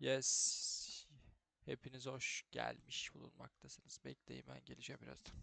Yes. Hepiniz hoş gelmiş bulunmaktasınız. Bekleyin ben geleceğim birazdan.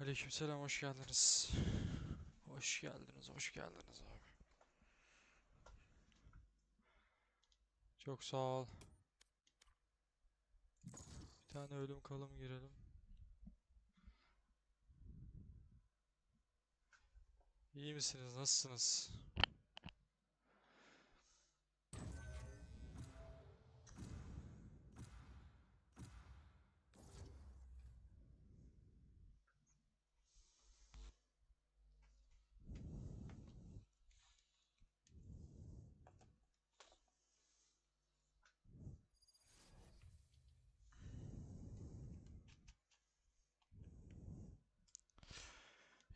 Aleykümselam hoş geldiniz. Hoş geldiniz, hoş geldiniz abi. Çok sağ ol. Bir tane ölüm kalım girelim. İyi misiniz? Nasılsınız?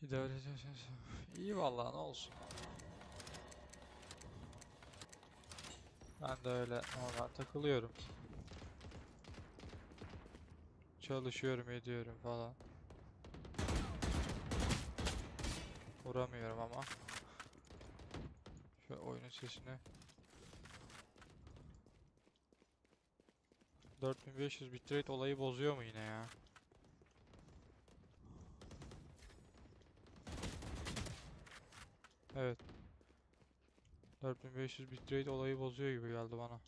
İdare ediyorsunuz. İyi vallahi ne olsun. Ben de öyle normal takılıyorum. Çalışıyorum, ediyorum falan. Vuramıyorum ama. Şu oyunun sesini. 4500 bitrate olayı bozuyor mu yine ya? Evet. 4500 bitrate olayı bozuyor gibi geldi bana.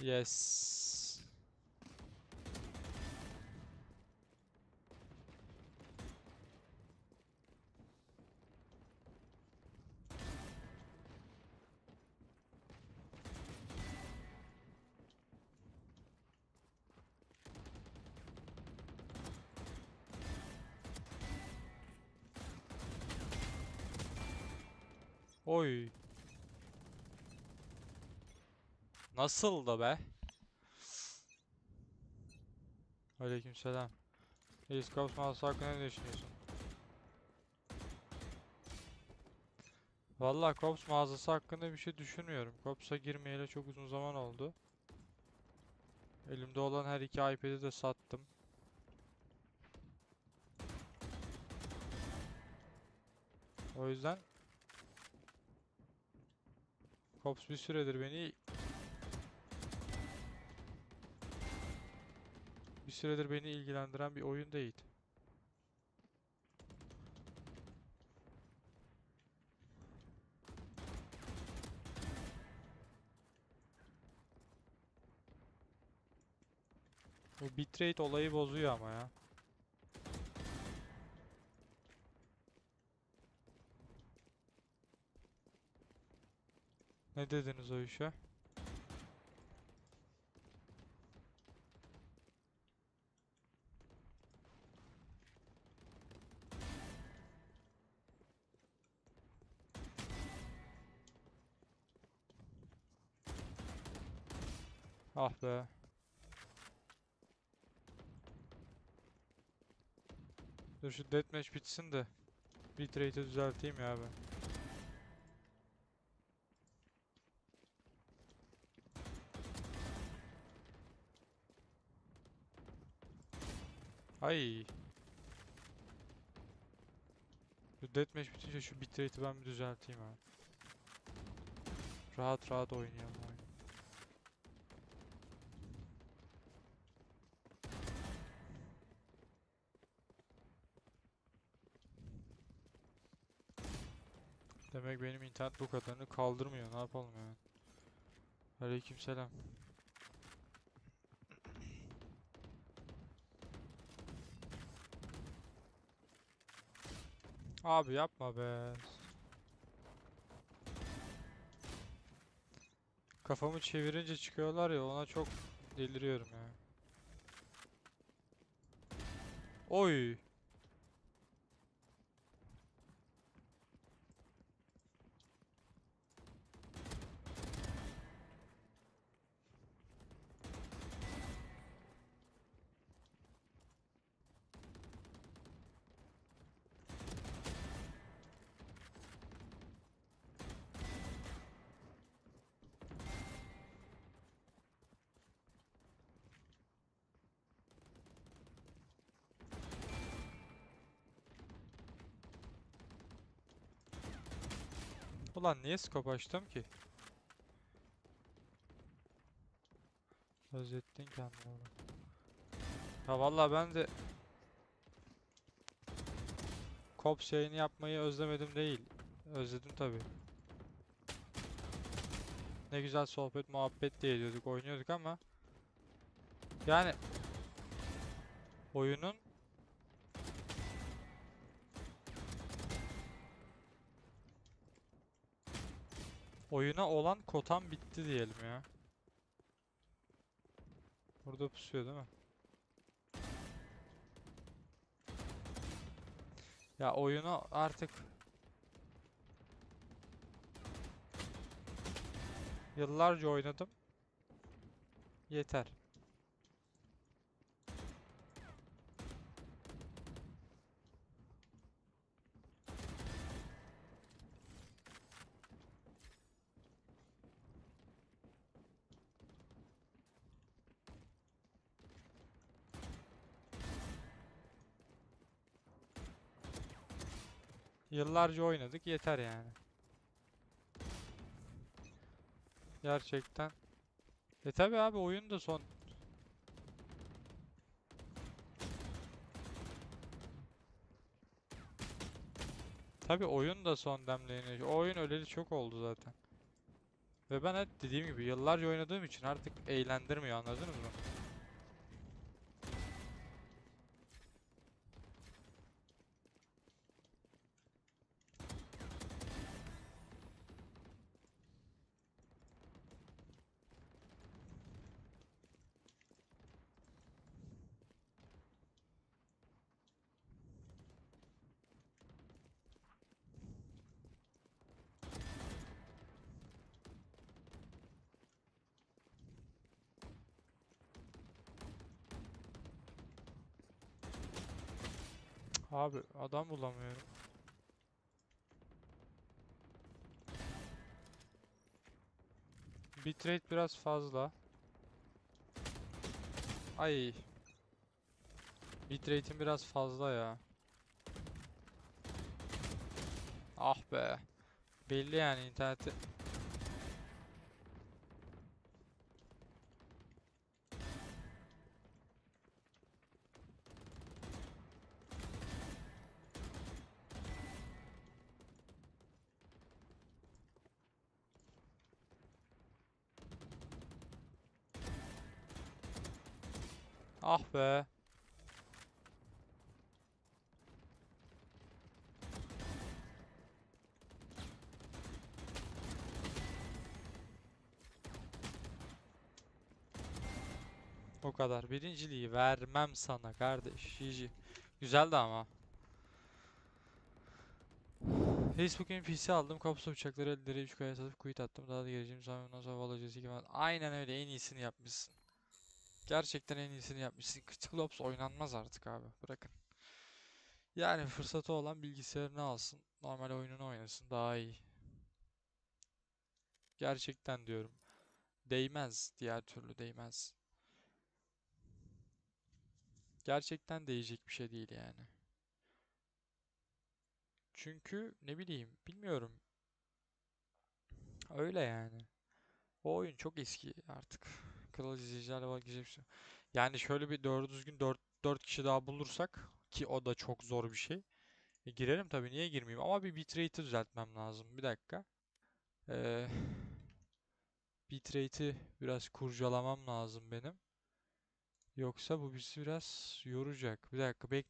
Yes. Oy. Nasıl da be? Aleykümselam. Reis Kaps mağazası hakkında ne düşünüyorsun? Vallahi Kops mağazası hakkında bir şey düşünmüyorum. Kops'a girmeyeli çok uzun zaman oldu. Elimde olan her iki iPad'i de sattım. O yüzden Kops bir süredir beni bir süredir beni ilgilendiren bir oyun değil. Bu bitrate olayı bozuyor ama ya. Ne dediniz o işe? Ah be. Dur şu deathmatch bitsin de bitrate'i düzelteyim ya ben. Ay. Şu deathmatch bitince şu bitrate'i ben bir düzelteyim abi. Rahat rahat oynayalım oyunu. Demek benim internet bu kadarını kaldırmıyor. Ne yapalım yani? Aleykümselam. Abi yapma be. Kafamı çevirince çıkıyorlar ya ona çok deliriyorum ya. Oy. Ulan niye scope açtım ki? Özettin kendini oğlum. Ya vallahi ben de Cops yayını yapmayı özlemedim değil. Özledim tabi. Ne güzel sohbet muhabbet diye ediyorduk, oynuyorduk ama yani oyunun oyuna olan kotam bitti diyelim ya. Burada pusuyor değil mi? Ya oyunu artık yıllarca oynadım. Yeter. Yıllarca oynadık yeter yani. Gerçekten. E tabi abi oyun da son. Tabi oyun da son demlerini. O oyun öleli çok oldu zaten. Ve ben hep dediğim gibi yıllarca oynadığım için artık eğlendirmiyor anladınız mı? Abi adam bulamıyorum. Bitrate biraz fazla. Ay. Bitrate'im biraz fazla ya. Ah be. Belli yani interneti. Ah be. O kadar. Birinciliği vermem sana kardeş. GG. Güzeldi ama. Bugün PC aldım. Kapısı bıçakları elleri 3 kaya satıp quit attım. Daha da geleceğim zaman ondan sonra Valo. Aynen öyle. En iyisini yapmışsın. Gerçekten en iyisini yapmışsın. Critical Ops oynanmaz artık abi. Bırakın. Yani fırsatı olan bilgisayarını alsın. Normal oyununu oynasın. Daha iyi. Gerçekten diyorum. Değmez. Diğer türlü değmez. Gerçekten değecek bir şey değil yani. Çünkü ne bileyim bilmiyorum. Öyle yani. O oyun çok eski artık. Kral izleyicilerle şey. yok. Yani şöyle bir doğru düzgün 4 4 kişi daha bulursak ki o da çok zor bir şey. E, girerim tabii niye girmeyeyim ama bir bitrate'i düzeltmem lazım. Bir dakika. Ee, bitrate'i biraz kurcalamam lazım benim. Yoksa bu bizi biraz yoracak. Bir dakika bekle.